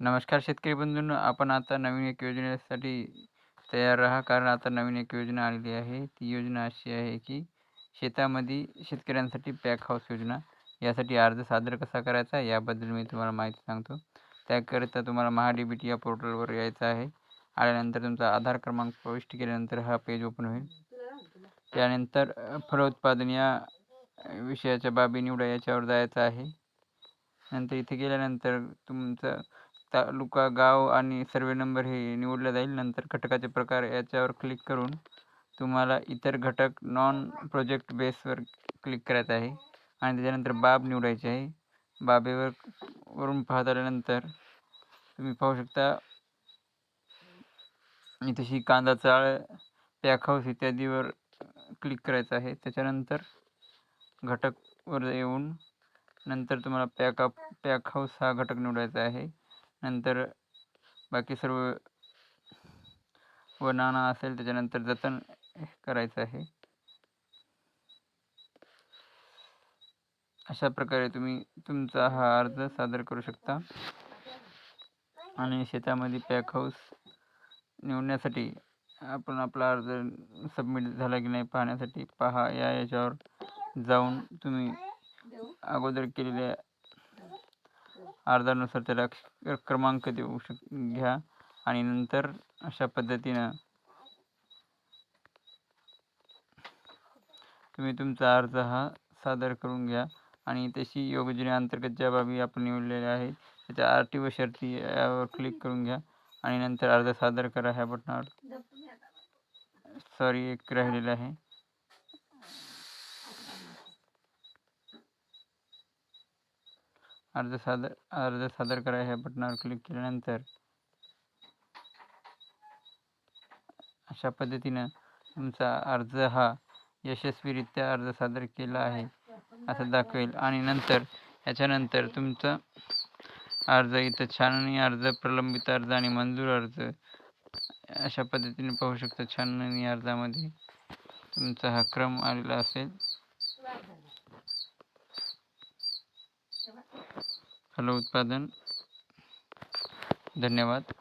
नमस्कार शेतकरी बंधूंनो आपण आता नवीन एक योजनेसाठी तयार राहा कारण आता नवीन एक योजना आलेली आहे. ती योजना अशी आहे की शेतामध्ये शेतकऱ्यांसाठी पॅक हाऊस योजना. यासाठी अर्ज सादर कसा करायचा याबद्दल मी तुम्हाला माहिती सांगतो. त्याकरिता तुम्हाला महाडीबीटी या पोर्टलवर यायचं आहे. आल्यानंतर तुमचा आधार क्रमांक प्रविष्ट केल्यानंतर हा पेज ओपन होईल. त्यानंतर फलोत्पादन या विषयाच्या बाबी निवडा याच्यावर जायचं आहे. नंतर इथे गेल्यानंतर तुमचं तालुका गाव आणि सर्वे नंबर हे निवडलं जाईल. नंतर घटकाचे प्रकार याच्यावर क्लिक करून तुम्हाला इतर घटक नॉन प्रोजेक्ट बेसवर क्लिक करायचं आहे. आणि त्याच्यानंतर बाब निवडायची आहे. बाबेवर वरून पाहत आल्यानंतर तुम्ही पाहू शकता तशी कांदा चाळ पॅक हाऊस इत्यादीवर क्लिक करायचं आहे. त्याच्यानंतर घटकवर येऊन नंतर तुम्हाला पॅक अप पॅक हाऊस हा घटक निवडायचा आहे. नंतर बाकी सर्व व नाना असेल त्याच्यानंतर जतन करायचं आहे. अशा प्रकारे तुम्ही तुमचा हा अर्ज सादर करू शकता. आणि शेतामध्ये पॅक हाऊस निवडण्यासाठी आपण आपला अर्ज सबमिट झाला की नाही पाहण्यासाठी पहा. या याच्यावर जाऊन तुम्ही अगोदर केलेल्या अर्जानुसार त्याला क्रमांक देऊ शक घ्या. आणि नंतर अशा पद्धतीनं तुम्ही तुमचा अर्ज हा सादर करून घ्या. आणि तशी योजनेअंतर्गत ज्या बाबी आपण निवडलेल्या आहेत त्याच्या अटी व शर्ती यावर क्लिक करून घ्या. आणि नंतर अर्ज सादर करा ह्या बटनावर सॉरी एक राहिलेलं आहे. अर्ज सादर अर्ज सादर करा ह्या बटनावर क्लिक केल्यानंतर अशा पद्धतीनं तुमचा अर्ज हा यशस्वीरित्या अर्ज सादर केला आहे असं दाखवेल. आणि नंतर याच्यानंतर तुमचं अर्ज इथं छाननी अर्ज प्रलंबित अर्ज आणि मंजूर अर्ज अशा पद्धतीने पाहू शकता. छाननी अर्जामध्ये तुमचा हा क्रम आलेला असेल. फलोत्पादन धन्यवाद.